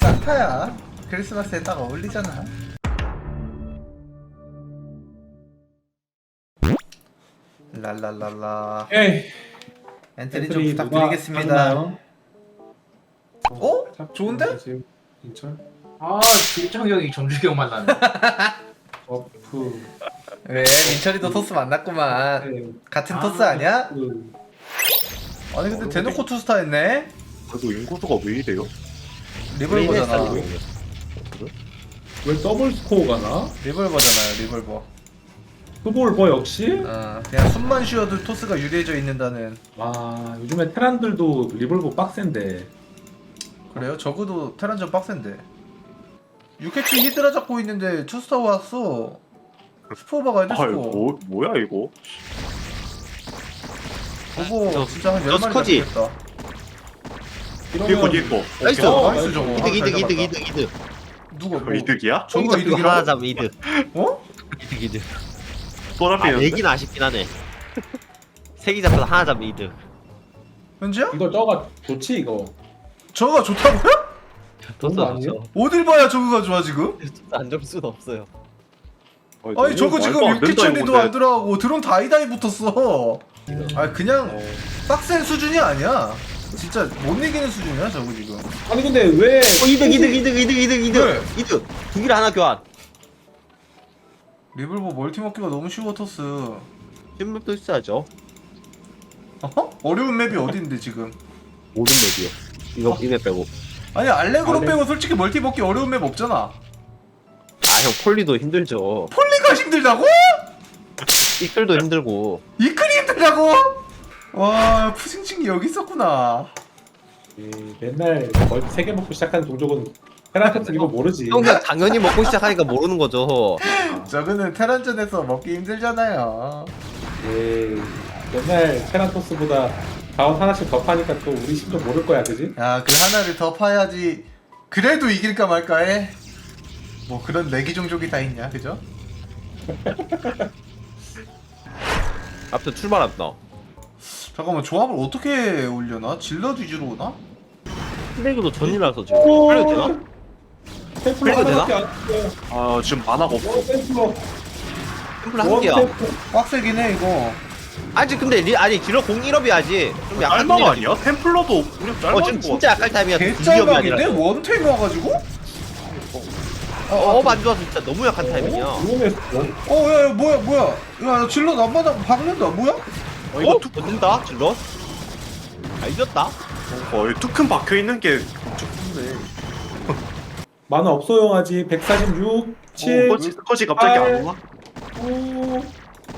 산타야. 크리스마스에 딱 어울리잖아. 랄랄랄라. 에이 엔트리 좀 부탁드리겠습니다. 어? 좋은데? 인천 아 길정 형이 정주경 만나네 어프 왜 민철이도 토스 만났구만. 네. 같은 토스 아니야? 그, 아니 근데 대놓고 투스타 했네. 그래도 인구수가 왜 이래요? 리볼버잖아. 왜 더블 스코어 가 나? 리볼버잖아요. 리볼버. 스볼버 역시? 어, 그냥 숨만 쉬어도 토스가 유리해져 있는다는. 아 요즘에 테란들도 리볼버 빡센데 그래요? 적어도 테란전 빡센데. 유캐치 히드라 잡고 있는데 투스타 왔어. 스포버가 아 해줬고. 뭐, 뭐야 이거? 보고 저- 진짜 한 저 10마리 스커지. 잡겠다. 이거 이거 나이스. 어, 나이스 저거. 이득 아, 이득 잘 이득 잡았다. 이득 이득 누가 뭐, 이득이야? 저거 하나 이득이라고? 잡으면 이득 어? 이득 이득 또 아 잡히는데? 내긴 아쉽긴 하네 세개 잡혀서 하나 잡으면 이득 현지야? 이거 저가 좋지 이거 저거가 좋다고요? 그런 거 아니에요? 없죠 어딜 봐야 저거가 좋아 지금? 안 잡을 수는 없어요 아니 저거 지금 유캐치리도 안 들어가고 드론 다이다이 붙었어. 아 그냥 빡센 수준이 아니야. 진짜 못 이기는 수준이야 저거 지금. 아니 근데 왜 어 이득 이득 이득 이득 이득 이득 왜? 이득 두 개를 하나 교환 리블보 멀티 먹기가 너무 쉬워 토스. 신맵도 있어야죠 어허? 어려운 맵이 어딘데 지금? 모든 맵이요 이거 이맵 빼고 아니 알레그로 알레- 빼고 솔직히 멀티 먹기 어려운 맵 없잖아. 아형 폴리도 힘들죠 폴리가 힘들다고? 이클도 힘들고 이클이 힘들다고? 와 푸싱칭이 여기 있었구나. 이 맨날 세개 먹고 시작하는 종족은 테란 같은 이거 모르지 형 당연히 먹고 시작하니까 모르는 거죠 저거는 테란전에서 먹기 힘들잖아요. 에이, 맨날 테란토스보다 다운 하나씩 더 파니까 또 우리 심정 모를 거야 그지? 야, 그 하나를 더 파야지. 그래도 이길까 말까 해. 뭐 그런 내기 종족이 다 있냐, 그죠? 앞서 출발했다 잠깐만 조합을 어떻게 올려나? 질럿 위주로 오나? 플레이그도 전이라서 지금 되나? 템플러 그래도 되나? 하나밖에 안 써요 아 지금 만화가 없어 원 템플러 템플 한원 개야 템플러 빡세긴 해 이거. 아직 근데 리, 아니 딜러 01업이야지 좀 약한 짤막 아니야? 템플러도 그냥 어 짤막인 지금 거 진짜 약할 타임이야 개짤막인데 원템 와가지고? 어, 업안 좋아서 진짜 너무 약한 타이밍이야 어, 야, 야, 뭐야, 뭐야? 야, 안 받아 박는다, 뭐야? 어 이거 툭 던진다 질러? 아 이겼다 어, 이 뚜큰 박혀있는 게 엄청 큰데 만화 없어요 아직 146 7 스커지, 스커지 갑자기 팔. 안 오나? 9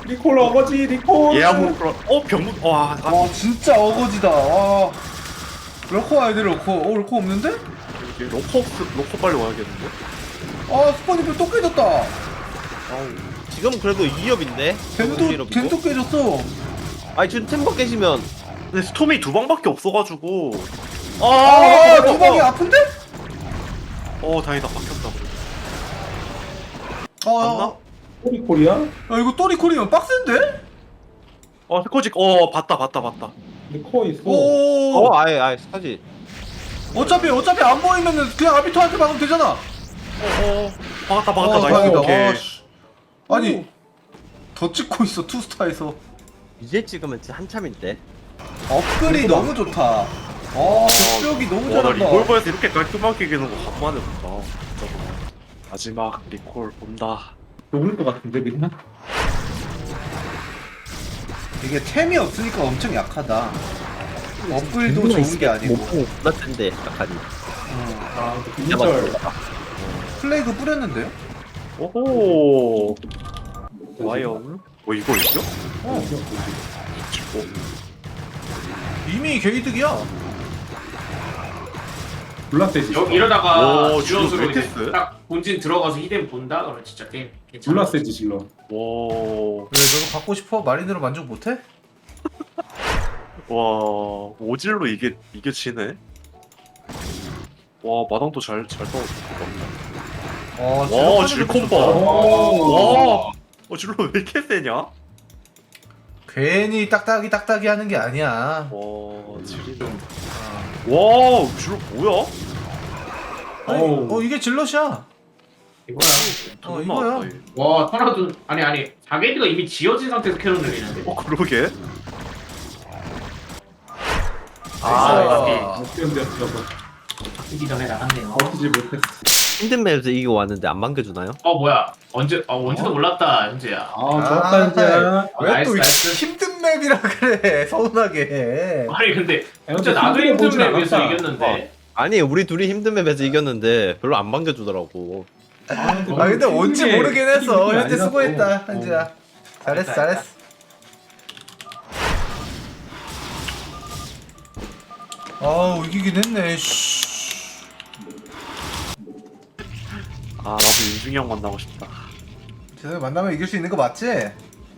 리콜 어거지 리콜 예아몬 프로 어 병문 와 아, 와, 진짜 어거지다. 와. 럴코 와야 돼, 럴코. 어, 럴코 없는데? 이게 로커 없- 로커 빨리 와야겠는데? 아, 스파니플 또 깨졌다. 지금 그래도 2업인데 덴도, 덴도 깨졌어. 아니 지금 템버 깨지면 근데 스톰이 두 방밖에 없어가지고 아, 두 방이 아픈데? 어 다행이다 박혔다 아, 리콜이야? 야, 이거 또 리콜이면 빡센데? 어 스커지 어 봤다 봤다 봤다 리콜 있어 오. 어 아예 아예 사지 어차피 어차피 안 보이면은 그냥 아비토한테 막으면 되잖아. 어어 박았다 박았다 아, 나이스 다행이다. 오케이 아, 씨. 아니 더 찍고 있어 투스타에서. 이제 찍으면 진짜 한참인데 업글이. 너무 좋다. 아, 격벽이 너무 와 나 잘한다. 리볼버에서 이렇게 깔끔하게 이기는 거 간만에 본다 진짜 마지막 리콜 본다 녹을 것 같은데 그냥? 이게 템이 없으니까 엄청 약하다. 업글도 좋은 게 아니고. 못 보고 존나 센데 약하니 어. 아 근데 김민철 맞다 플레이그 뿌렸는데요? 오호 와요 어 이거 이겨? 어. 어, 이미 개이득이야. 블라세지 여, 이러다가 오, 지원수로 이제 왜딱 본진 들어가서 히덴 본다? 그러면 진짜 게임 괜찮아 블라세지 질러 와 왜 너도 갖고 싶어? 마린으로 만족 못해? 와 오질로 이게 이게 지네. 와 마당도 잘 잘 떠. 어, 와 질콤바. 와. 어 질로 왜 이렇게 세냐? 괜히 딱딱이 딱딱이 하는 게 아니야. 와 질이. 아. 와 질로 뭐야? 아니, 어우. 어 이게 질럿이야. 이거야. 어 존나 이거야. 얘. 와 터라도 아니 아니 자게이드가 이미 지어진 상태에서 캐논 늘리는데. 어 그러게 아, 아, 뛰어들었어. 뛰기 전에 나갔네요. 버티지 못했어. 힘든 맵에서 이기고 왔는데 안 반겨주나요? 어 뭐야 언제 어 뭔지도 몰랐다 현재야. 아, 좋았다, 이제야. 왜 나이스, 또 나이스. 힘든 맵이라 그래 서운하게. 아니 근데 진짜 나도 힘든 맵에서 않았다. 이겼는데. 아니 우리 둘이 힘든 맵에서 이겼는데 별로 안 반겨주더라고. 아 근데 뭔지 힘든 게 모르긴 게 현재. 수고했다 어. 현재야. 잘했어 잘했다, 잘했어. 아우 이기긴 했네. 씨. 아 나도 윤중이 형 만나고 싶다 쟤네 만나면 이길 수 있는 거 맞지?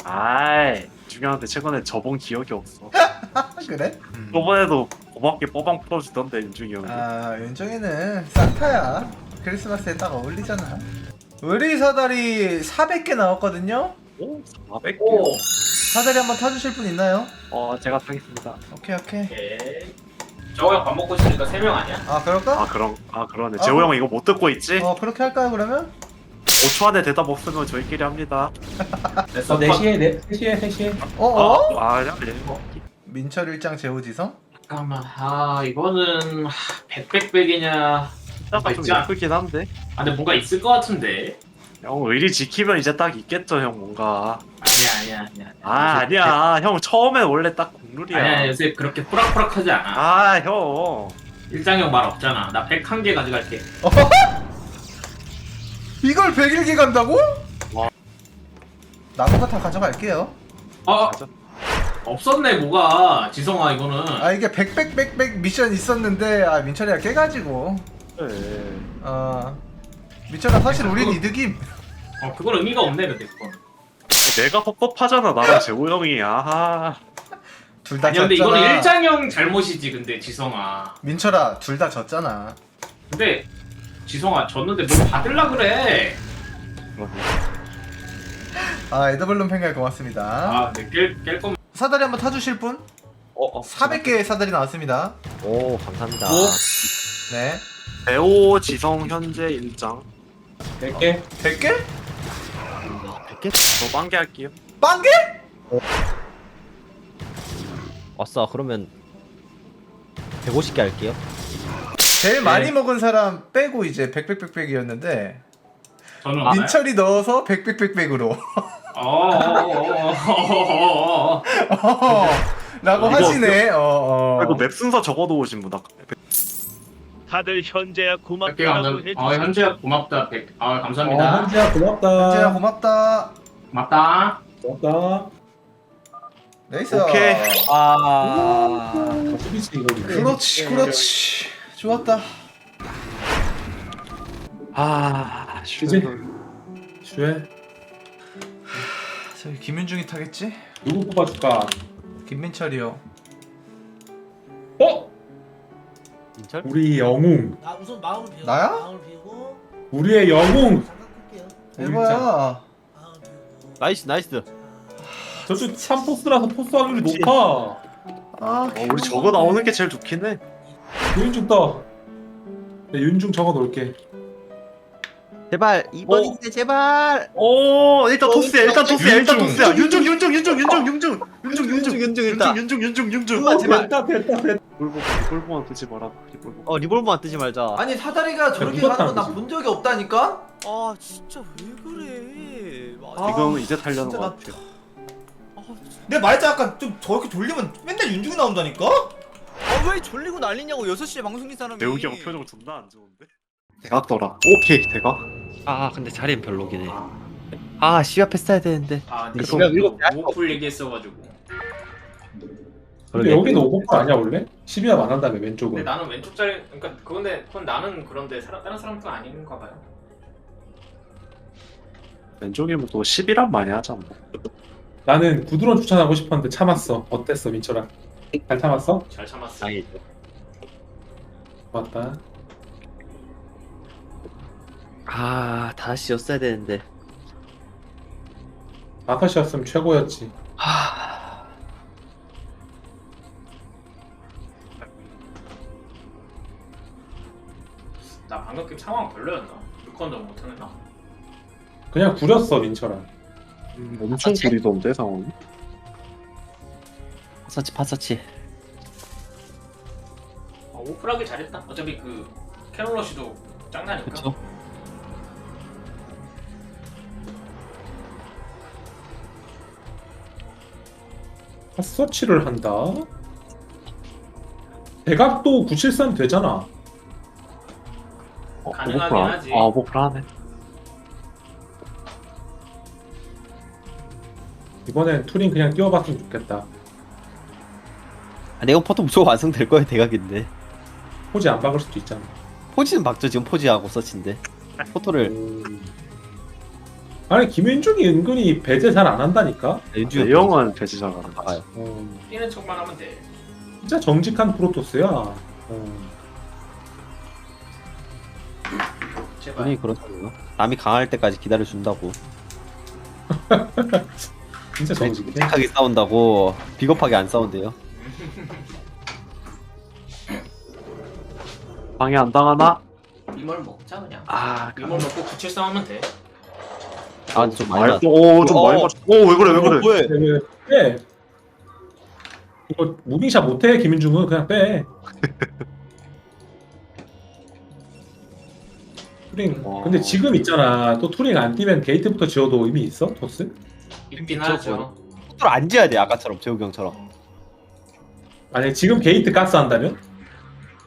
아이 윤중이 형한테 최근에 저본 기억이 없어 아, 그래? 저번에도 고맙게 뽀방 풀어주던데 윤중이 형이 아 윤정이는 산타야. 크리스마스에 딱 어울리잖아. 의리 사다리 400개 나왔거든요. 오? 400개? 오. 사다리 한번 타주실 분 있나요? 어 제가 타겠습니다 오케이 오케이. 오케이. 저거 형밥 먹고 있으니까 세 명 아니야? 아 그럴까? 아 그럼 아 그러네 아, 재호 형 이거 못 듣고 있지? 어 그렇게 할까요 그러면? 5초 안에 대답 없으면 저희끼리 합니다 됐어. 어, 4시에, 네, 3시에, 3시에. 어 어? 아, 아, 예. 민철 일장 재호지성? 잠깐만. 아 이거는 백백백이냐. 약간 좀 진짜. 예쁘긴 한데 아 근데 뭔가 있을 것 같은데. 형 의리 지키면 이제 딱 있겠죠 형 뭔가 아니야 아니야 아니야. 아 아니야 형 처음엔 원래 딱 국룰이야 아니야 요새 그렇게 뿌락뿌락하지 않아. 아형 일장형 말 없잖아. 나 101개 가져갈게. 이걸 100일기 간다고? 와. 나무가 다 가져갈게요. 아 맞아. 없었네 뭐가 지성아 이거는. 아 이게 100, 100, 100, 100 미션 있었는데 아 민철이가 깨가지고 그래 아 민철아 사실 우린 이득임. 어 그건 의미가 없네 근데 그건. 내가 섭섭하잖아 나랑 재호 형이 아하 둘다 아니 근데 졌잖아. 이거는 일장형 잘못이지 근데 지성아. 민철아 둘 다 졌잖아. 근데 지성아 졌는데 뭘 받을라 그래. 아 에더블룸 팬가 고맙습니다. 아 근데 깰, 깰 거면 사다리 한번 타주실 분? 어, 어. 400개의 사다리 나왔습니다. 오 감사합니다. 네. 재호 지성 현재 일장 100개? 100개? 100개 저 빵개 할게요 빵개? 왔어. 그러면 150개 할게요. 제일 많이 네. 먹은 사람 빼고 이제 100, 100, 100, 100이었는데 저는 알아요. 민철이 넣어서 100, 100, 100, 100으로 어 어 어 어 어 어 어 라고 이거 하시네. 어, 어. 이거 맵 순서 적어놓으신 분 아까 다들 현재야 고맙다고. 해주세요. 아 현재야 고맙다. 백. 아 어, 감사합니다. 현지야, 고맙다. 민재야 고맙다. 고맙다. 고맙다. 나이스. 오케이. 아. 수비치 이거. 그렇지, 그렇지. 좋았다. 아 그지? 슈에 저기 김윤중이 타겠지? 누구 뽑아줄까? 김민철이요. 민철? 우리 영웅. 나 우선 마음을 비우고 나야? 마음을 비우고 우리의 영웅. 잠깐 끌게요. 해봐야. 마음을 비우고 나이스 나이스. 저쪽 3포스라서 포스 확률이 높아. 아, 어, 우리 저거 나오는 게 제일 좋긴 해 윤중 떠. 네, 윤중 적어 놓을게. 제발 2번인데 제발. 오 일단 토스야 일단 토스야 일단 윤중. 토스야 윤중 윤중 윤중 윤중 윤중 윤중 윤중 윤중 일단. 윤중 윤중 윤중 좀만 제발. 됐다 됐다 됐다. 리볼버 리볼버만 뜨지 마라 리볼버 어 리볼버만 뜨지 말자. 아니 사다리가 저렇게 가는 건 나 본 적이 없다니까? 아 진짜 왜 그래? 아, 지금 이제 달려는 진짜 것 나- 같아요 내가 말했잖아 아까 좀 저렇게 돌리면 맨날 윤중이 나온다니까? 아왜 졸리고 난리냐고 6시에 방송인 사람이 대욱이 형 표정 존나 안 좋은데 대각더라 오케이 대각 아 근데 자리는 별로긴 해. 아 시합 했어야 되는데. 아 근데 지금 일곱 개 오프풀 얘기했어가지고. 근데 여기는 오버풀 아니야 원래? 12합 안 한다며 근데 왼쪽은. 나는 왼쪽 자리 그러니까 그건데 그건 나는 그런데 사람 다른 사람도 아닌가 봐요. 왼쪽이면 또 11한 많이 하잖아 나는 구드론 추천하고 싶었는데 참았어. 어땠어 민철아? 잘 참았어? 잘 참았어. 다행이죠. 맞다. 아 다시였어야 되는데. 아카시였으면 최고였지. 하. 나게 상황 별로였나? 루컨도 못하나? 그냥 구렸어 민철아 음, 엄청 사치? 구리던데 상황이 파서치 파서치 아, 오프라기 잘했다. 어차피 그 캐롤러시도 짱나니까. 그쵸 핫서치를 한다 대각도 973 되잖아 어, 가능하긴 오버풀 안- 하지. 아 오버풀 하네. 이번엔 투링 그냥 띄워봤으면 좋겠다. 아, 내가 포토 무조건 완성될 거야 대각인데. 포지 안 박을 수도 있잖아. 포지는 박죠 지금 포지하고 서치인데. 포토를. 음. 아니 김윤중이 은근히 배제 잘 안 한다니까? 연주 내용은 배지 잘 가는 거 박아요 어, 뛰는 척만 하면 돼. 진짜 정직한 프로토스야. 어. 제발. 분이 그렇다고요 남이 강할 때까지 기다려준다고 진짜 정직해 솔직하게 싸운다고 비겁하게 안 싸운대요 방해 안 당하나? 이멀 먹자 그냥. 아 이멀 먹고 973 하면 돼. 아 좀 많이 나 오좀 어. 많이 맞 오왜 그래 왜 그래 어, 왜? 왜, 왜? 빼. 이거 무빙샷 못해 김윤중은 그냥 빼 투링 와. 근데 지금 있잖아 또 투링 안 뛰면 게이트부터 지어도 의미 있어 토스? 있긴 하죠. 포토를 안 지어야 돼 아까처럼 재욱이 형처럼 아니 지금 게이트 가스 한다면?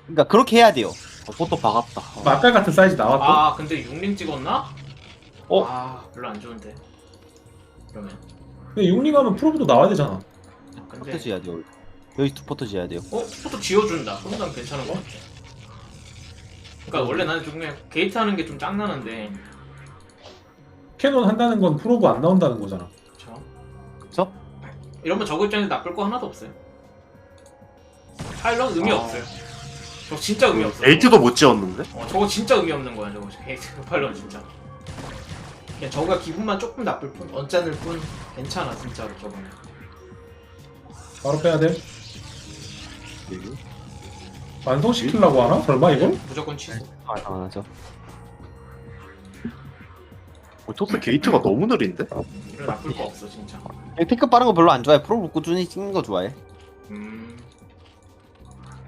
그러니까 그렇게 해야 돼요 어, 포토 박았다 뭐 아까 같은 사이즈 나왔고 아 근데 6링 찍었나? 어? 아 별로 안 좋은데. 그러면. 근데 6링 하면 프로브도 나와야 되잖아 포토 지어야 돼요 여기 두 포토 지어야 돼요 어? 포토 지어준다. 그럼 난 괜찮은 것 같아. 그러니까 원래 나는 좀 그냥 게이트 하는 게 좀 짱나는데 캐논 한다는 건 프로브 안 나온다는 거잖아 그쵸? 그쵸? 이러면 저거 입장에서 나쁠 거 하나도 없어요. 파일럿 의미 아. 없어요. 저 진짜 의미 없어. 에이트도 못 지었는데? 어 저거 진짜 의미 없는 거야 저거 게이트 파일럿 진짜. 그냥 저거가 기분만 조금 나쁠 뿐, 언짢을 뿐 괜찮아 진짜로 저거는. 바로 빼야 돼 완성시키려고 하나? 설마 이걸? 무조건 취소. 아 당연하죠 어, 토스 게이트가 너무 느린데? 이거 나쁠 거 없어 진짜. 피크 빠른 거 별로 안 좋아해 프로 꾸준히 찍는 거 좋아해 음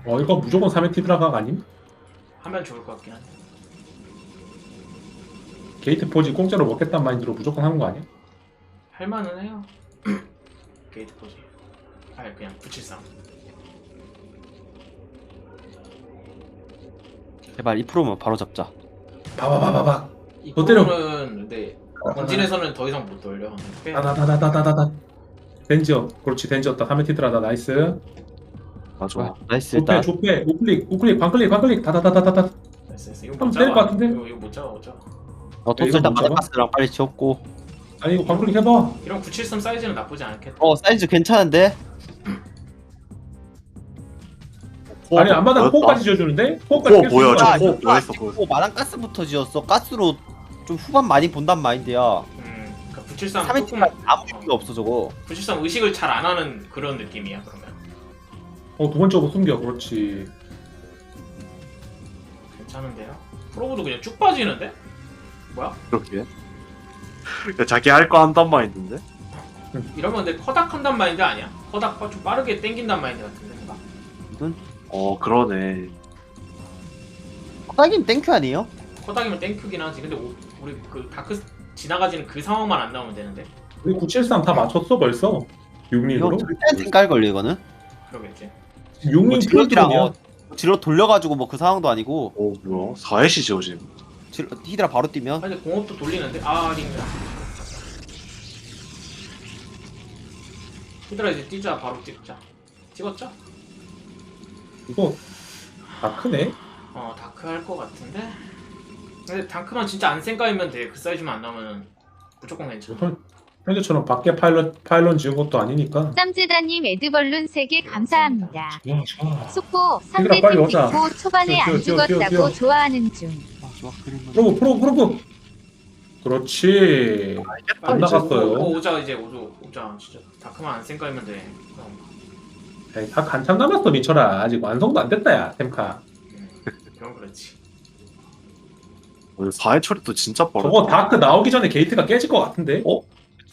어 이거 무조건 3회 티드라각 아님? 하면 좋을 것 같긴 한데. 게이트 포지 공짜로 먹겠다는 마인드로 무조건 하는 거 아니야? 할만은 해요. 게이트 포지. 아니 그냥 973. 제발 이 프로만 바로 잡자 봐봐봐봐봐 이 때려. 프로는 근데 본진에서는 더 이상 못 돌려. 빼. 다다다다다다다 덴지어 그렇지 덴지었다 3회 티드라다 나이스 맞아 나이스 일단 좁빼 우클릭 우클릭 반클릭 반클릭 다다다다다다 됐어, 됐어. 이거 한번 못 때릴 것 잡아. 같은데? 이거, 이거 못 잡아, 못 잡아. 어 토스 이거 일단 못 잡아? 마다가스랑 빨리 지웠고 아니 이거 반클릭 해봐 이런 973 사이즈는 나쁘지 않겠다. 어 사이즈 괜찮은데 아니 안마당 뭐였다? 포까지 지어주는데? 포까지 코 깰수 보여 있는 저거 아, 아니야? 코 뭐했어 뭐했어 어 마당 가스부터 지었어 가스로 좀 후반 많이 본단 마인드야 음, 그러니까 973 3회 조금 아무 의미가 없어 저거 973 의식을 잘 안 하는 그런 느낌이야. 그러면 어 두 번째로 숨겨 그렇지 괜찮은데요? 프로브도 그냥 쭉 빠지는데? 뭐야? 그러게 야, 자기 할 거 한단 마인드인데? 이러면 근데 커닥 한단 마인드 아니야? 커닥 좀 빠르게 땡긴단 마인드 같은데 뭔가? 어 그러네 딱이면 땡큐 아니에요? 커닥이면 땡큐긴 하지. 근데 오- 우리 그 다크 지나가지는 그 상황만 안 나오면 되는데. 우리 973 다 맞췄어 벌써 이거 6링으로? 절대 땡깔 걸려 이거는 그러겠지. 6링 뭐 플러스이야 어, 질러 돌려가지고 뭐 그 상황도 아니고 어 뭐야 4회시 지어짐 질, 히드라 바로 뛰면 아, 근데 공업도 돌리는데? 아, 아닌가. 얘들아 이제 뛰자 바로 찍자. 찍었죠? 이거 다 크네 어 다크 할 것 같은데? 근데 다크만 진짜 안 생까이면 돼. 그 사이즈만 안 나오면 무조건 괜찮아. 현- 현재처럼 밖에 파일럿 파일럿 지은 것도 아니니까 쌈재다님 에드벌룬 3개 감사합니다. 좋아 좋아 속보 얘들아, 빨리 상대팀 오자. 믿고 초반에 뛰어, 안 뛰어, 뛰어, 죽었다고 뛰어. 좋아하는 중. 아, 좋아 그림은 프로브 프로브 프로브 그렇지 알겠다 안 나갔어요. 오, 오자 이제 오자 오자 진짜 다크만 안 생까이면 돼. 그럼, 에이, 다 한참 남았어 민철아 아직 완성도 안 됐다 야 템카 음, 그럼 그렇지. 오늘 4회 처리도 진짜 빠르다. 저거 다크 나오기 전에 게이트가 깨질 것 같은데? 어?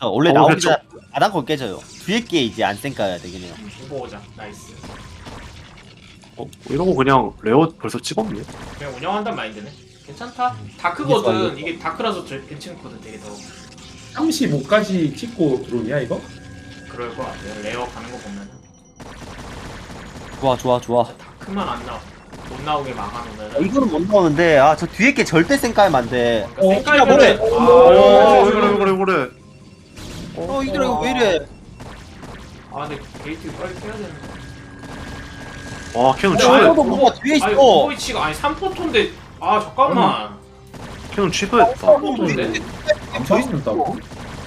어, 원래 어, 나오기. 전에 안한거 깨져요. 뒤에 게 이제 안 쌩까야 되긴 해요. 오버 오자. 나이스. 어, 이러고 그냥 레어 벌써 찍었네. 그냥 운영한단 마인드네. 괜찮다. 이게 다크거든. 이게 다크라서 저- 괜찮거든. 되게 더 35까지 찍고 들어오냐 이거? 그럴 것 같아요. 레어 가는 거 보면은 좋아 좋아 좋아. 다크만 안 나와. 못 나오게 막아놓으면. 어, 이거는 못 나오는데 아 저 뒤에 게 절대 쌩까면 안 돼. 그러니까 어, 야, 뭐래? 별로- 어, 아, 그래 그래 그래. 어 이들아 이거 왜 이래? 아, 근데 게이트 빨리 깨야 되는데. 와 캐논 어, 취소했. 이거 뭐가 뒤에 아니, 있어. 오버위치가 아니 3포토인데 아 잠깐만. 캐논 취소했다. 3포토인데? 서 있는다고?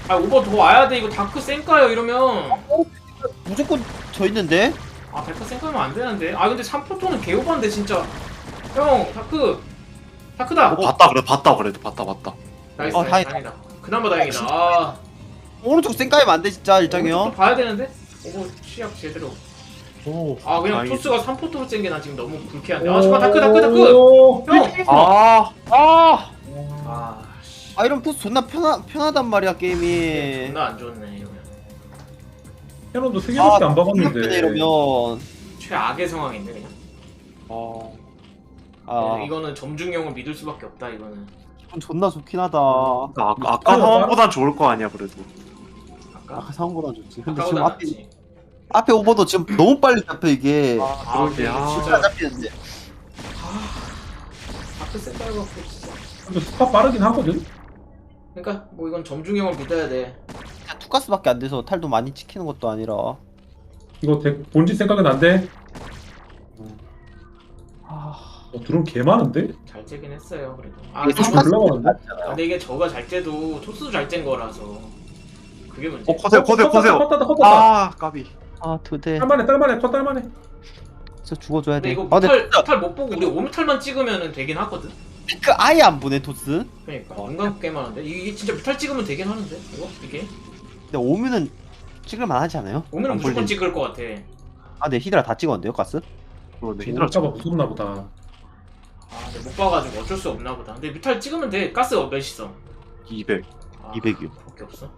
아 오버 더 와야 돼. 이거 다크 쌩까요 이러면. 무조건 저 있는데? 아 다크 쌩까면 안 되는데. 아 근데 3포토는 개오반데 진짜. 형 다크. 다크다. 어, 봤다 그래 봤다 그래도 봤다 봤다. 나이스 어, 나이스, 다행이다. 다행이다. 그나마 다행이다. 아. 오른쪽 쌩까면 안 돼 진짜 또 일장이요. 봐야 되는데? 오버 취약 제대로. 오. 아 그냥 다행이다. 토스가 3포토로 짠 게 난 지금 너무 불쾌한데. 아 잠깐 다크 다크 다크. 오, 형. 아. 아, 아. 씨. 아 이러면 토스 존나 편하 편하단 말이야 게임이. 존나 안 좋네 이러면. 캐논도 세 개밖에 안 편해, 박았는데. 이러면 최악의 상황인데 그냥. 어. 아 네, 이거는 점중형을 믿을 수밖에 없다 이거는. 기분 존나 좋긴 하다. 아, 아까 아유, 상황보단 좋을 거 아니야 그래도. 아까 아까 상황보다 좋지. 근데 지금 아까보다 앞에 낫지. 앞에 오버도 지금 너무 빨리 잡혀 이게. 아 그러게, 아. 이거 진짜 잡히는데. 다크 센터 갖고 진짜. 근데 스파 빠르긴 하거든? 그러니까 뭐 이건 점중형을 믿어야 돼. 그냥 투가스밖에 안 돼서 탈도 많이 찍히는 것도 아니라. 이거 대, 본진 생각은 안 돼? 아, 어, 드론 개 많은데? 잘 째긴 했어요 그래도. 아 이게 근데, 좀 올라가는데? 근데 이게 저가 잘 째도 토스도 잘 짠 거라서 그게 문제. 어 커세요 커세요 커세요. 컸다 컸다 아 까비. 아, 두대. 딸만해 딸만해 컷 딸만해 진짜 죽어줘야 근데 돼. 이거 아, 근데 무탈 무탈 못 보고 우리 오미탈만 찍으면은 되긴 하거든. 그 아예 안 보내 토스. 그러니까 인간 꽤 많은데 이게 진짜 무탈 찍으면 되긴 하는데 이거 이게 근데 오면은 찍을만 하지 않아요? 오면은 안 무조건 보이지? 찍을 것 같아. 아, 네 히드라 다 찍었는데요, 가스? 그러네 힘들어. 히드라가 무섭나 보다 아 근데 못 봐가지고 어쩔 수 없나 보다. 근데 뮤탈 찍으면 돼. 가스 몇 있어? 200. 아, 200이요. 밖에 없어.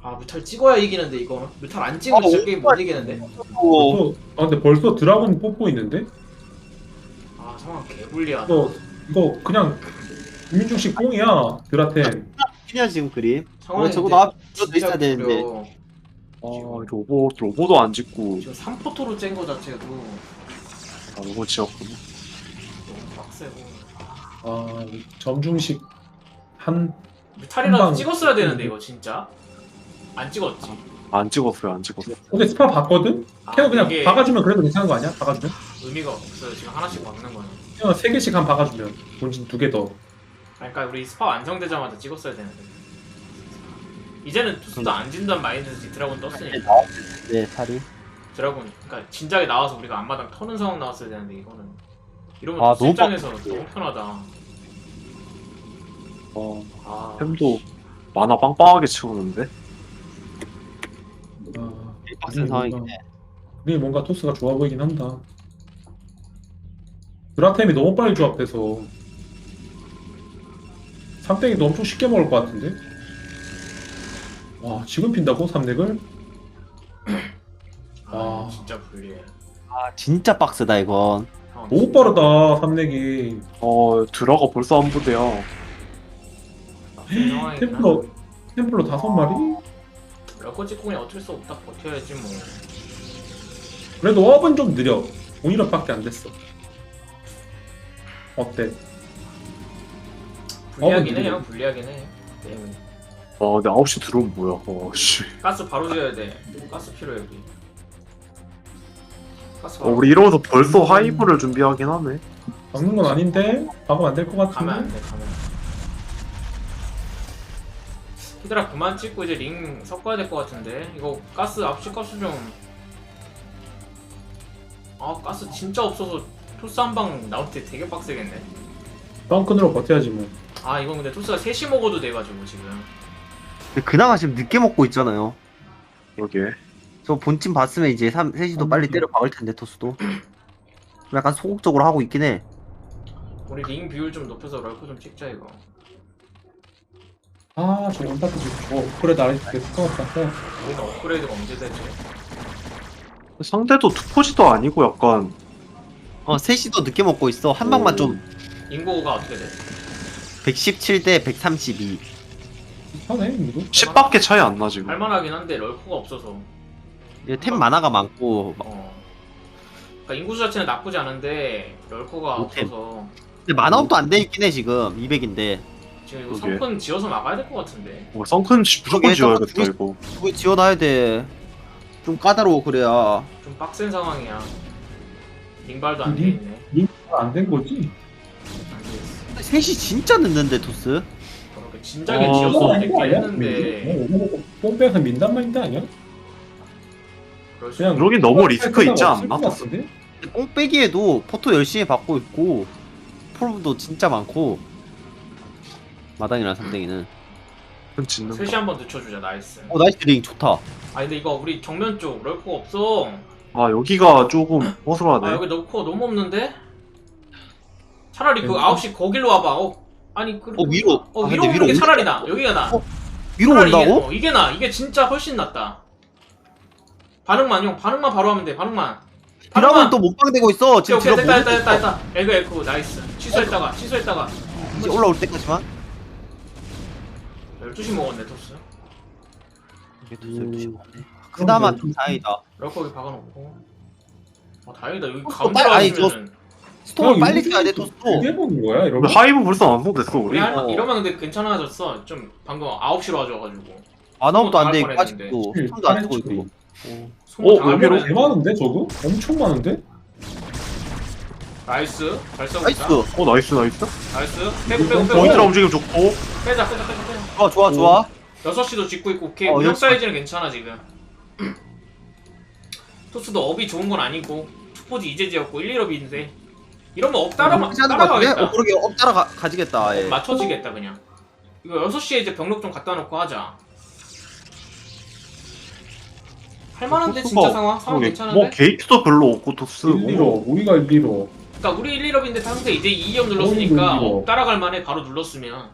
아 뮤탈 찍어야 이기는데 이거 뮤탈 안 찍으면 아, 진짜 게임 못 이기는데. 오, 벌써, 아 근데 벌써 드라군 뽑고 있는데? 아 상황 개불리하다. 이거 이거 그냥 김민중식 뽕이야 드라템 그냥 지금 그림. 왜 저거 근데 나 진짜 있어야 되는데. 아 로보 로보도 안 짓고 지금 3포토로 짠 거 자체도 아 로보 지었구나. 너무 빡세고. 아 점중식 한 뮤탈이라도 한방- 찍었어야 되는데 이거 진짜 안 찍었지. 안 찍었어요 안 찍었어. 근데 스파 봤거든? 아, 캐논 그냥 이게 박아주면 그래도 괜찮은 거 아니야? 박아주면? 의미가 없어요. 지금 하나씩 막는 거는. 캐논 3개씩 한 박아주면 본진 두 개 더 그러니까 우리 스파 완성되자마자 찍었어야 되는데. 이제는 투수도 안 진단 마인드지 드라곤 떴으니까. 네, 탈이. 드라곤 그러니까 진작에 나와서 우리가 앞마당 터는 상황 나왔어야 되는데 이거는 이러면 아, 투수 너무 입장에서 빡세네. 너무 편하다. 어 아, 템도 만화 빵빵하게 치우는데. 아, 빡센 상황이긴 해. 그게 뭔가 토스가 좋아 보이긴 한다 드라템이 너무 빨리 조합돼서 3땡이도 엄청 쉽게 먹을 것 같은데? 와 지금 핀다고? 3넥을? 아, 아. 진짜 불리해. 아, 진짜 빡세다 이건. 상황 너무 빠르다 3넥이 어 드라가 벌써. 빡센 상황이긴 템플러. 템플러 다섯 마리? 럭커 찍고 그냥 어쩔 수 없다 버텨야지 뭐. 그래도 업은 좀 느려 5일업밖에 안 됐어 어때? 불리하긴 어, 해요. 불리하긴 해. 게임은. 와 근데 9시 들어오면 뭐야? 어 씨. 가스 바로 지어야 돼. 가스 필요해 여기. 가스 어, 바로. 우리 이러면서 벌써 하이브를 준비하긴 하네. 박는 건 아닌데? 박으면 안 될 것 가면 안 같은데? 돼. 가면. 안 돼. 히드라 그만 찍고 이제 링 섞어야 될 것 같은데 이거 가스 앞시 가스 좀. 아 가스 진짜 없어서 토스 한 방 나올 때 되게 빡세겠네. 덩큰으로 버텨야지 뭐 아 이건 근데 토스가 3시 먹어도 돼가지고 지금. 근데 그나마 지금 늦게 먹고 있잖아요. 그러게. 저 본진 봤으면 이제 3, 3시도 빨리 때려 박을 텐데 토스도. 약간 소극적으로 하고 있긴 해. 우리 링 비율 좀 높여서 럴코 좀 찍자 이거 아저 지금 저 업그레이드 안 해도 될것 같다 우리는 업그레이드가 언제 되지? 상대도 투포지도 아니고 약간 어 셋이도 늦게 먹고 있어 한 방만 좀 인구가 어떻게 돼? 117대 132 하네 이거 10밖에 차이 안 나 지금. 할만하긴 한데 럴코가 없어서 얘템 만화가 많고 어 그러니까 인구수 자체는 나쁘지 않은데 럴코가. 없어서 근데 만화업도 안 돼 있긴 해 지금 200인데 지금 이거 그러게. 성큰 지어서 막아야 될 것 같은데 뭐 썬큰 지- 무조건 그러게, 썬큰 이거. 그거 지원해야 돼 좀 까다로워 그래야 좀 빡센 상황이야 링발도 안 돼 링? 있네 안 된 거지? 셋이 진짜 늦는데 토스 진작에 어, 지어서 어, 됐긴? 했는데 뽕 빼서 민단 말인데 아니야? 그럴 수 그냥 그러긴 너무 리스크 있지 않나? 쓸것 같은데? 근데 뽕 빼기에도 포토 열심히 받고 있고 프로도 진짜 많고 마당이랑 삼댕이는 큰 짓는 셋이 거. 한번 늦춰주자 나이스 어 나이스 링 좋다 아 근데 이거 우리 정면 쪽 럴코가 없어 아 여기가 조금 아 허술하네. 여기 럴코가 너무 없는데? 차라리 그 괜찮아? 9시 거길로 와봐. 어 아니 그 어 위로 어 아, 위로 근데 오는 게 올- 차라리 나 여기가 나. 어, 위로 차라리 이게, 온다고? 어, 이게 나. 이게 진짜 훨씬 낫다. 반응만 형. 반응만 바로 하면 돼. 반응만. 드라곤 또 못방되고 있어. 오케이 지금 오케이 됐다 못 됐다 됐다 됐다. 에그 에그 나이스. 취소했다가 취소했다가. 이제 올라올 때까지만. 12시 먹었네 토스. 그나마 좀 다행이다. 여기 박아놓고. 아 다행이다. 여기 또 가운데로 빨리- 아니, 왔으면은 스톰을 빨리 써야 돼 토스도 이게 보는 거야 이러면? 하이브 벌써 완성됐어 우리? 어. 이러면 근데 괜찮아졌어. 좀 방금 9시로 와줘가지고. 만화업도 안 돼. 아직도. 스톰도 안 쓰고 있고 소모 어, 여기로. 개 많은데 저거? 엄청 많은데? 나이스. 잘 써고 나이스. 있다 어 나이스 나이스. 나이스. 빼고 빼고 포인트라 빼고. 움직임 좋고. 빼자 빼자 빼자 빼자. 좋아 좋아 좋아. 6시도 짓고 있고 오케이. 어, 여기- 사이즈는 괜찮아 지금. 토스도 업이 좋은 건 아니고 투포지 이제 지었고 1, 1업인데 이러면 업 따라, 하지 않은 것 같은데? 따라가겠다 어 그러게 업 따라 가, 가지겠다 예. 업 맞춰지겠다 그냥 이거 6시에 이제 병력 좀 갖다 놓고 하자 할만한데 진짜 토스가 상황? 상황 그러게. 괜찮은데? 뭐 게이트도 별로 없고 토스. 1, 2로 우리가 1, 2로 그러니까 우리 1, 1업인데 상대 이제 2업 눌렀으니까. 업 따라갈 만해 바로 눌렀으면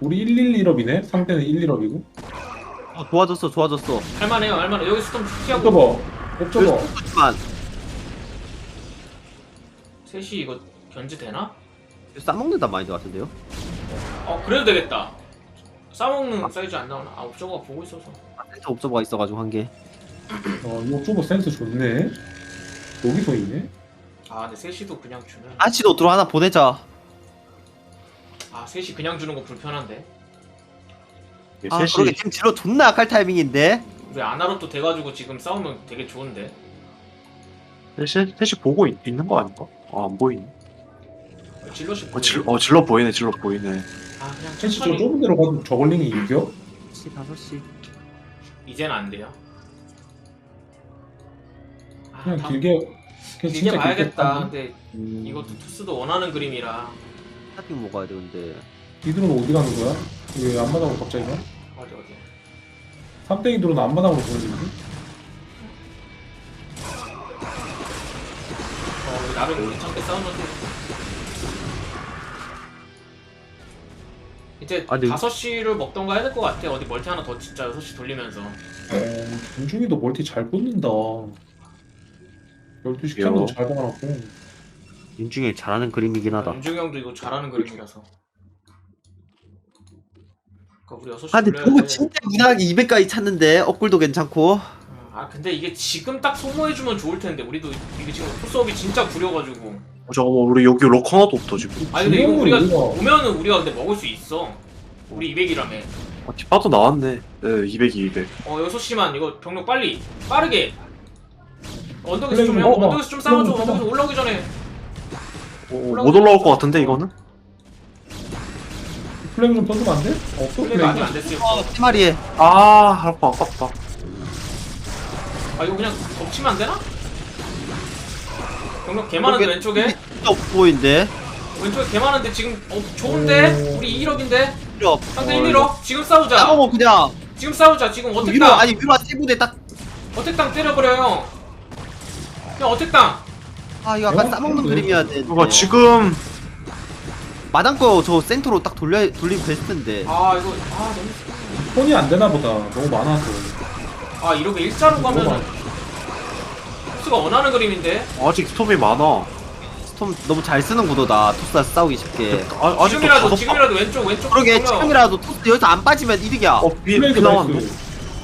우리 1, 1, 1업이네? 상대는 1, 1업이고 어, 좋아졌어 좋아졌어 할만해요 할만해 여기 스톰 피하고 옵저버 옵저버 셋이 이거 견제 되나? 싸먹는단 마인드 같은데요? 어 그래도 되겠다 싸먹는 사이즈 안 나오나? 아 옵저버가 보고 있어서 센터 옵저버가 있어가지고 한게 어 이거 옵저버 센스 좋네 여기서 있네? 아 근데 셋이도 그냥 주는 아치도 들어 하나 보내자 아 셋이 그냥 주는 거 불편한데 아 셋이 그러게 지금 질러 존나 약할 타이밍인데 우리 아나로 또 돼가지고 지금 싸우면 되게 좋은데 셋이 셋이 보고 있, 있는 거 아닌가? 아안 보이네. 질럿이 어, 질, 어 질러 보이네 질러 보이네. 아 그냥 셋이 저 천천히. 좁은 데로 가도 저걸링이 이겨? 5시 5시. 이제는 안 돼요? 아, 그냥 다음- 길게 그냥 길게 진짜 봐야겠다. 가면 근데 음, 이것도 투스도 원하는 그림이라. 스타팅 먹어야 돼 근데. 이들은 어디 가는 거야? 왜 앞마당으로 갑자기 가? 어디 어디? 3대 이들은 앞마당으로 보내주 나름 괜찮게 싸우는데. 이제 아, 근데 5시를 먹던가 해야 될 것 같아. 어디 멀티 하나 더 진짜 6시 돌리면서. 어, 김중이도 멀티 잘 꽂는다. 12시 귀여워. 캐논도 잘 박아놨고. 윤중일 잘하는 그림이긴 하다. 윤중이 형도 이거 잘하는 그림이라서. 그러니까 우리 6시 아 근데 돌려야 돼. 진짜 무난하게 200까지 찼는데 업글도 괜찮고 아 근데 이게 지금 딱 소모해주면 좋을 텐데. 우리도 이게 지금 포스업이 진짜 구려가지고. 어, 잠깐만 우리 여기 럭 하나도 없다 지금. 아니 근데 이거 우리가 우리가- 오면은 우리가 근데 먹을 수 있어. 우리 200이라며. 아, 뒷바도 나왔네. 네 200이 200. 어 6시만. 이거 병력 빨리. 빠르게. 언덕에서 플레이 좀 먹어봐. 언덕에서 좀 싸워줘. 플레이 좀 언덕에서 올라오기 전에. 어, 못 올라올 것 같은데 이거는? 플레임 좀 떠주면 안 돼? 없어? 플레이가 플레임 아직 안 됐어요. 어, 세 마리에. 아 할거 아깝다. 아 이거 그냥 덮치면 안 되나? 병력 개 많은데. 왼쪽에 보이는데 왼쪽에 개 많은데 지금 어 좋은데? 오. 우리 2일업인데? 필요 상대 1, 1업 지금 싸우자 싸먹어 그냥 지금 싸우자 지금 위로 어택당 아니 위로 세 부대 딱아 어택당 때려버려요 그냥 어택당 이거 약간 어? 싸먹는 그림이어야 돼 그러니까 지금 마당 거 저 센터로 딱 돌려 돌리면 베스트인데. 아 이거 아 너무 폰이 안 되나 보다. 너무 많아서. 아 이렇게 일자로 가면은 토스가 원하는 그림인데 아직 스톰이 많아. 스톰 너무 잘 쓰는 구도다. 토스가 싸우기 쉽게. 아, 아직도 지금이라도 다섯 지금이라도 왼쪽 왼쪽 그러게 돌려. 지금이라도 토스 여기서 안 빠지면 이득이야. 어, 비 나왔네. 나이스.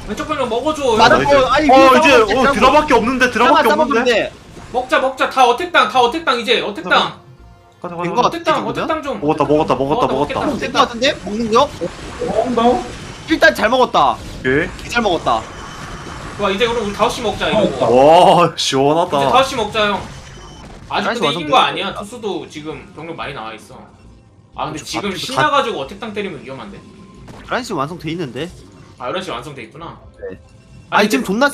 왼쪽 병력 먹어줘 마당 나이스. 거 아니 어, 위에 이제, 싸우면 어. 드라밖에 없는데, 드라밖에 없는데. 돼. 먹자 먹자 다 어택당 다 어택당 이제 어택당 가자, 된거 가자. 어택당? 어택당 좀 먹었다, 먹었다, 먹었다, 먹었다, 먹었다. 된거 같은데? 먹는 거? 어, 나? 일단 잘 먹었다. 오케이. 잘 먹었다. 와 이제 그럼 우리 5시 먹자 이거 먹었다. 와, 이제 시원하다. 5시 먹자 형 아직 다시 근데 이긴 거 아니야 투수도 지금 병력 많이 나와 있어 아 근데 지금 신나가지고 어택당 때리면 위험한데 11시 완성돼 있는데. 아 11시 완성돼 있구나 네. 아니 지금 존나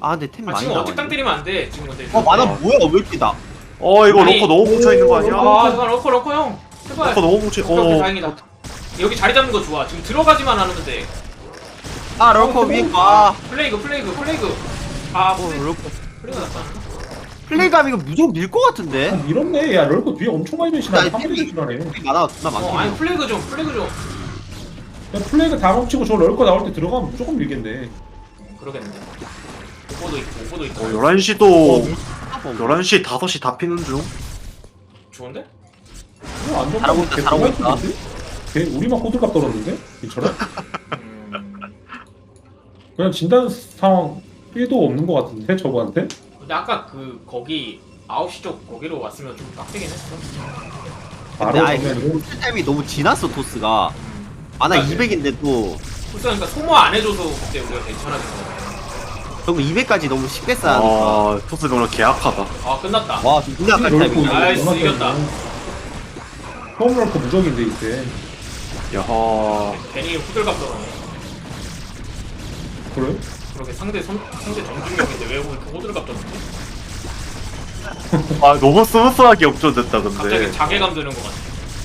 아 근데 템 아 많이 지금. 어택당 때리면 안돼 지금 근데 어 만화 뭐야 왜 이렇게 나? 어, 이거 아니, 로커 너무 뭉쳐 있는 거 아니야? 아 이거 러커 러커 형 제발 로커 너무 뭉쳐. 오케이, 오케이, 어, 다행이다 여기 자리 잡는 거 좋아 지금 들어가지만 않으면 돼 아 럴커 위에 거. 아 플레이그 플레이그 플레이그 아 어, 플레이그 럴커. 플레이그 않나? 플레이감 이거 무조건 밀것 아, 같은데. 밀었네. 야, 럴코 뒤에 엄청 많이 변신하네. 나한 번에 변하네. 많아 존나 많긴 어 아니 해요. 플레이그 좀 플레이그 좀 야, 플레이가 다 멈추고 저 럴코 나올 때 들어가면 무조건 밀겠네. 그러겠네 오보도 있고 오보도 있고 어, 11시도, 어, 11시, 5시 다 피는 중. 좋은데? 이거 안 좋은 잘하고 거 있다, 걔 잘하고 있는데? 걔 우리만 호들갑 떨었는데? 이처럼? 음... 그냥 진단 상황 1도 없는 것 같은데 저거한테? 근데 아까 그 거기 9시 쪽 거기로 왔으면 좀 빡세긴 했어 바로 근데 아예 정면으로 풀 타임이 너무 지났어 토스가. 맞지. 200인데 또 그래서 그러니까 소모 안 해줘서 그때 우리가 괜찮아진 거야 저거 200까지 너무 쉽게 쌓으니까. 아, 토스 병력 계약하다. 아 끝났다 와 아까운 럴코 타이밍이야. 나이스, 워낙 이겼다. 처음 럴코 무적인데 이제 야하. 괜히 후들갑 떨어네 그래? 그렇게 상대 선, 상대 정중력인데 왜 우리 그 호들갑 떨었지? 아, 너무 스무스하게 역전됐다, 근데. 갑자기 자괴감 드는 것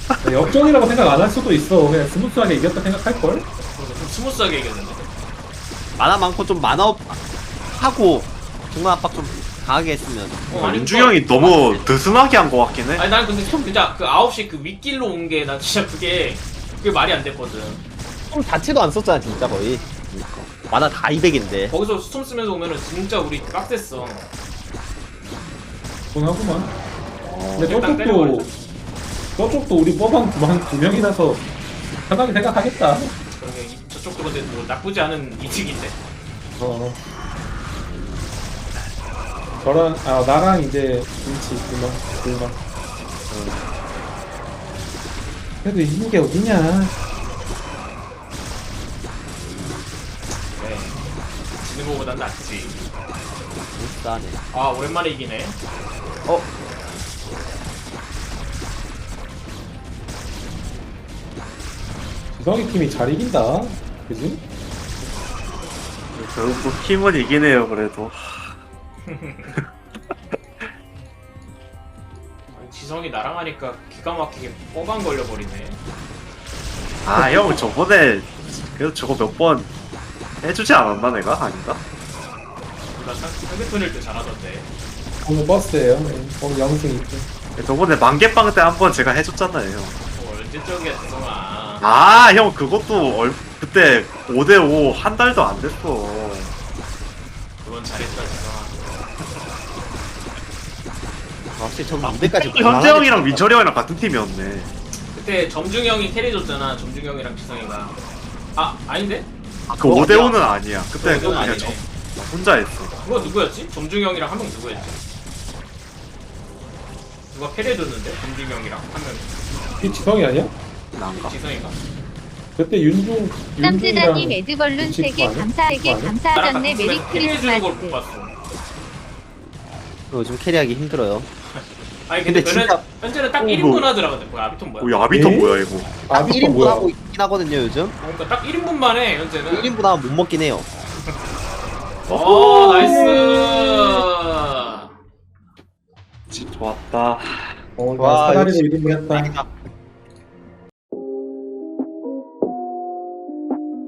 같아 역전이라고 생각 안 할 수도 있어 그냥 스무스하게 이겼다 생각할걸? 그래서 좀 스무스하게 이겼는데 만화 많고 좀 만화 업 하고 중간 압박 좀 강하게 했으면. 어, 아니, 윤중이 형이 너무 드스하게 한거 같긴 해. 아니 난 근데 좀 진짜 그 9시 그 윗길로 온 게 난 진짜 그게 그게 말이 안 됐거든 좀 자체도 안 썼잖아 진짜 거의. 만화 다 200인데. 거기서 스톰 쓰면서 오면은 진짜 우리 빡셌어. 분하구만. 근데 일단 저쪽도 때려버리자. 저쪽도 우리 뻔한 두명 두 명이라서 편하게 생각하겠다. 이- 저쪽도 근데 뭐 나쁘지 않은 이득인데. 어. 저랑 아 나랑 이제 김치 둘만 둘만. 그래도 이긴 게 어디냐 거보단 낫지 싸네. 아 오랜만에 이기네 어? 지성이 팀이 잘 이긴다 그지? 결국 팀은 이기네요, 그래도. 아니, 지성이 나랑 하니까 기가 막히게 뻐강 걸려버리네 아, 형, 저번에, 그래도 저거 몇 번 해주지 않았나, 내가? 아닌가? 나 상대편일 때 잘하던데 오늘 버스예요 오늘 영승 있고 저번에 만개빵 때 한 번 제가 해줬잖아요. 어, 언제적이야 지성아 아, 형, 그것도 얼, 그때 5대5 한 달도 안 됐어. 그건 잘했다 지성아 확실히 저거 200까지. 현재 형이랑 민철이 형이랑 같은 팀이었네. 그때 점중이 형이 캐리 줬잖아 점중이 형이랑 지성이가 아 아닌데? 그 5대5는 아니야. 그때 그건 그냥 아니네 저 혼자 했어. 그거 누구였지? 점중이 형이랑 한 명 누구였지? 누가 캐리해줬는데? 점중이 형이랑 한 명 이 지성이 아니야? 난가. 지성이가 그때 윤중 쌈즈다님 윤중이랑 에드벌룬 김치 3개 그거 아니야? 감사하게 그거 아니야? 감사하셨네 메리 캐리해주는 걸 못 크리스마스 봤어 요즘 캐리하기 힘들어요. 아니 근데, 근데 진짜- 현재는 딱 어, 1인분 뭐. 하더라 근데 뭐야 아비톤 뭐야? 오, 야, 아비터 에? 뭐야, 이거. 아딱 미터 1인분 뭐야 하고 있긴 하거든요 요즘. 어, 그러니까 딱 1인분만 해 현재는 1인분 하면 못 먹긴 해요. 오 나이스 좋았다. 어, 와, 나 사다리로 역시. 이름을 했다 다행이다.